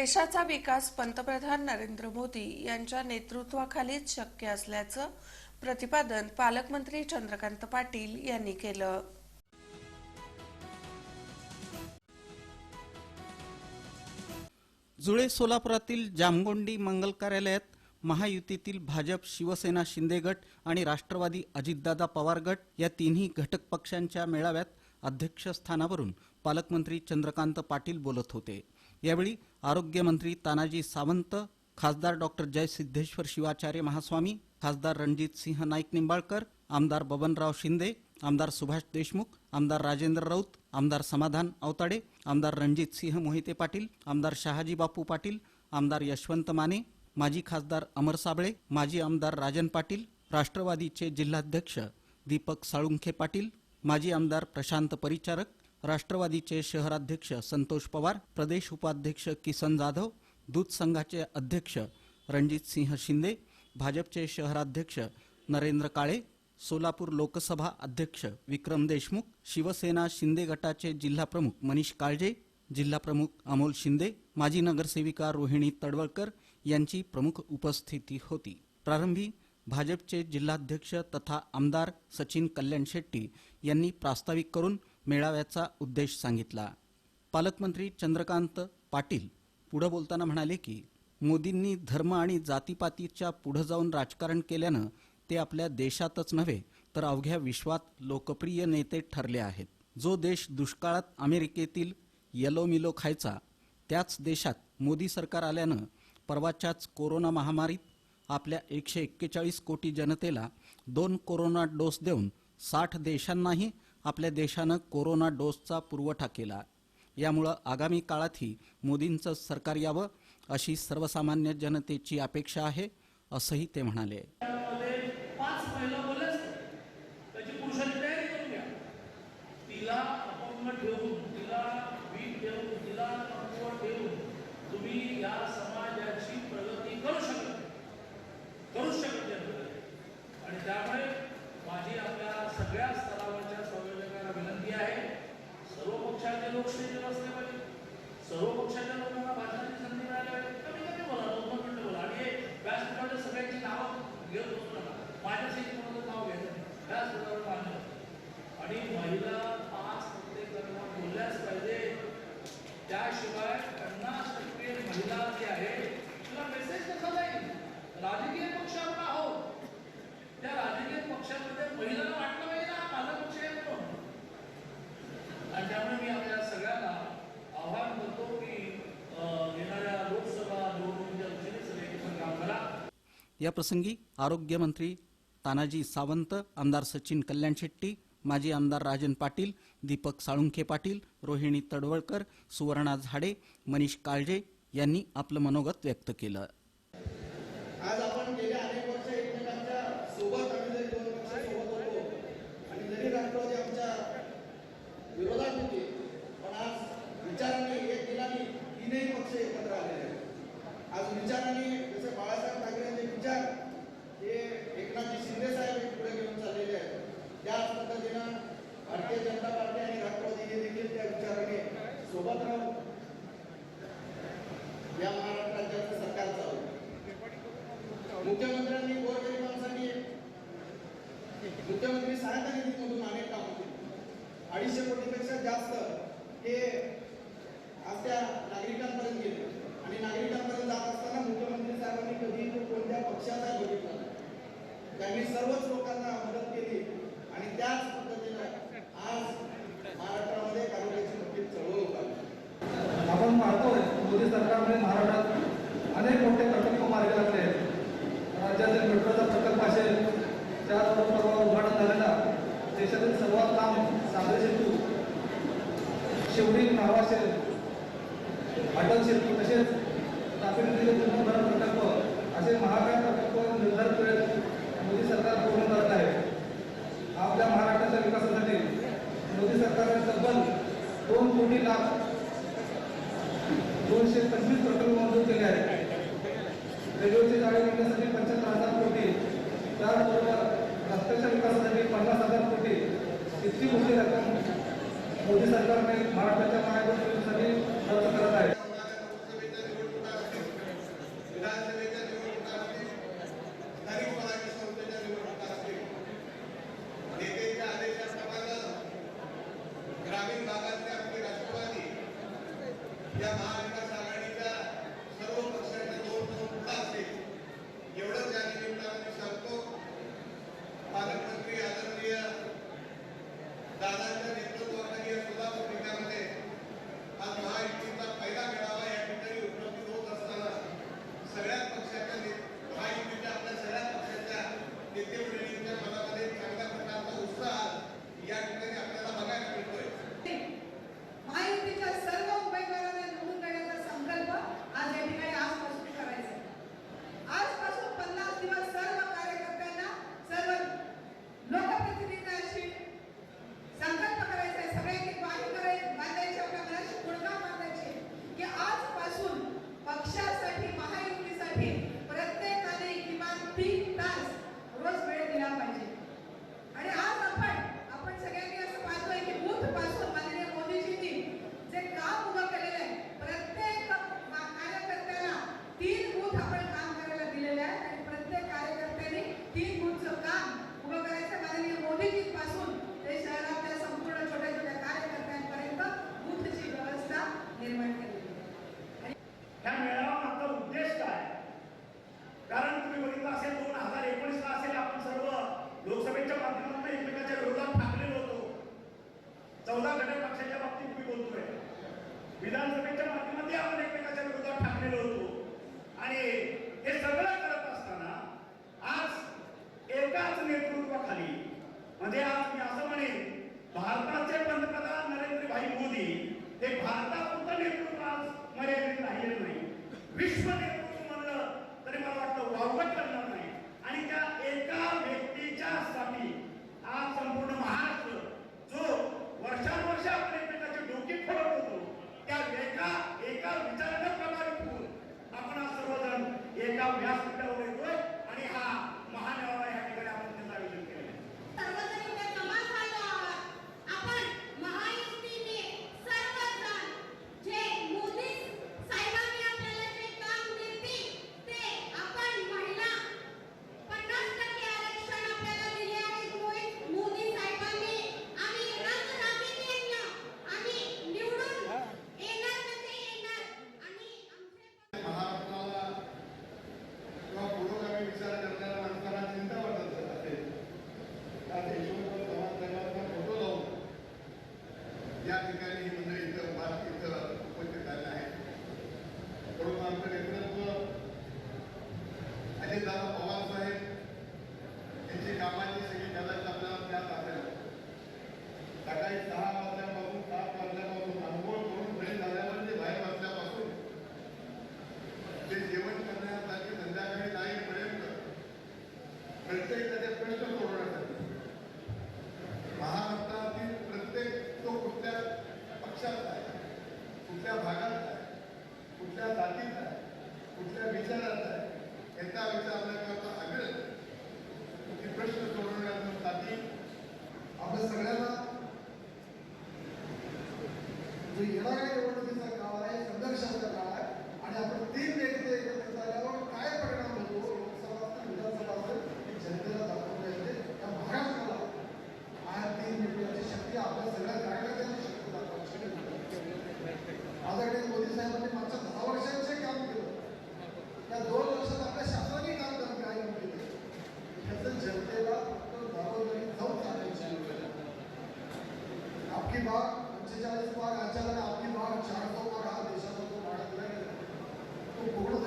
देशाचा विकास पंतप्रधान नरेंद्र मोदी यांच्या नेतृत्वाखालीच शक्य असल्याचं प्रतिपादन पालकमंत्री चंद्रकांत पाटील यांनी केलं. जुळे सोलापुरातील जामगोंडी मंगल कार्यालयात महायुतीतील भाजप शिवसेना शिंदे गट आणि राष्ट्रवादी अजितदादा पवार गट या तिन्ही घटक पक्षांच्या मेळाव्यात अध्यक्षस्थानावरून पालकमंत्री चंद्रकांत पाटील बोलत होते. यावेळी आरोग्यमंत्री तानाजी सावंत खासदार डॉक्टर जयसिद्धेश्वर शिवाचार्य महास्वामी खासदार रणजित सिंह नाईक निंबाळकर आमदार बबनराव शिंदे आमदार सुभाष देशमुख आमदार राजेंद्र राऊत आमदार समाधान अवताडे आमदार रणजित सिंह मोहिते पाटील आमदार शहाजी बापू पाटील आमदार यशवंत माने माजी खासदार अमर साबळे माजी आमदार राजन पाटील राष्ट्रवादीचे जिल्हाध्यक्ष दीपक साळुंखे पाटील माजी आमदार प्रशांत परिचारक राष्ट्रवादीचे शहराध्यक्ष संतोष पवार प्रदेश उपाध्यक्ष किसन जाधव दूध संघाचे अध्यक्ष रणजित सिंह शिंदे भाजपचे शहराध्यक्ष नरेंद्र काळे सोलापूर लोकसभा अध्यक्ष विक्रम देशमुख शिवसेना शिंदे गटाचे जिल्हाप्रमुख मनीष काळजे जिल्हाप्रमुख अमोल शिंदे माजी नगरसेविका रोहिणी तडवळकर यांची प्रमुख उपस्थिती होती. प्रारंभी भाजपचे जिल्हाध्यक्ष तथा आमदार सचिन कल्याण शेट्टी यांनी प्रास्ताविक करून मेळाव्याचा उद्देश सांगितला. पालकमंत्री चंद्रकांत पाटील पुढं बोलताना म्हणाले की मोदींनी धर्म आणि जातीपातीच्या पुढं जाऊन राजकारण केल्यानं ते आपल्या देशातच नव्हे तर अवघ्या विश्वात लोकप्रिय नेते ठरले आहेत. जो देश दुष्काळात अमेरिकेतील येलो मिलो खायचा त्याच देशात मोदी सरकार आल्यानं परवाच्याच कोरोना महामारीत आपल्या एकशे एक्केचाळीस कोटी जनतेला दोन कोरोना डोस देऊन साठ देशांनाही आपल्या देशानं कोरोना डोसचा पुरवठा केला. यामुळं आगामी काळातही मोदींचं सरकार यावं अशी सर्वसामान्य जनतेची अपेक्षा आहे असंही ते म्हणाले. याप्रसंगी आरोग्यमंत्री तानाजी सावंत आमदार सचिन कल्याण शेट्टी माजी आमदार राजन पाटील दीपक साळुंखे पाटील रोहिणी तडवळकर सुवर्णा झाडे मनीष काळजे यांनी आपलं मनोगत व्यक्त केलं. आज आपण गेल्या अनेक वर्ष एकमेकांच्या सोबत आम्ही जरी दोन पक्ष सोबत होतो आणि जरी राष्ट्रवादी आमच्या विरोधात होते पण आज विचारांनी एक दिलाने तीनही पक्ष एकत्र आलेले आहेत. आज विचारांनी जसे बाळासाहेब ठाकरे विचार हे एकनाथजी शिंदे साहेब हे पुढे घेऊन चाललेले आहेत त्याच पद्धतीनं भारतीय जनता पार्टी आणि राष्ट्रवादी हे देखील त्या विचाराने सोबत राहून या महाराष्ट्र राज्याचं सरकार चालू मुख्यमंत्र्यांनी गोरगरिबांसाठी मुख्यमंत्री सहायता निधीमधून अनेक काम होते अडीचशे कोटीपेक्षा जास्त हे आज त्या नागरिकांपर्यंत गेले. आणि नागरिकांपर्यंत तो पक्षाचा बघितला त्यांनी सर्वच लोकांना मदत केली आणि त्याच पद्धतीनं आज महाराष्ट्रामध्ये काँग्रेसची मोठी चळवळ उभारली. आपण पाहतोय मोदी सरकारने महाराष्ट्रात अनेक मोठे प्रकल्प मार्ग लागले राज्यातील मेट्रोचा प्रकल्प असेल त्याचबरोबर उद्घाटन झालेला देशातील सर्वात लांब सागरी सेतू शिवडी नाव असेल अटल सेतू तसेच तापी नदीचे प्रकल्प असे महाराष्ट्र प्रकल्प निर्धारित वेळेत मोदी सरकार पूर्ण करत आहे. आपल्या महाराष्ट्राच्या विकासासाठी मोदी सरकारने तब्बल दोन कोटी लाख दोनशे पंचवीस प्रकल्प मंजूर केले आहेत. रेल्वेची जाळे विकण्यासाठी पंच्याहत्तर हजार कोटी त्याचबरोबर रस्त्याच्या विकासासाठी पन्नास हजार कोटी इतकी मोठी रक्कम मोदी सरकारने महाराष्ट्राच्या महाराष्ट्रासाठी खर्च करत आहे. Sagrada आपकी बाग पंचेचाळीस भाग राज्याला आपली भाग चार सौ भाग हा। देशाला तो भाग नाही तो पूर्ण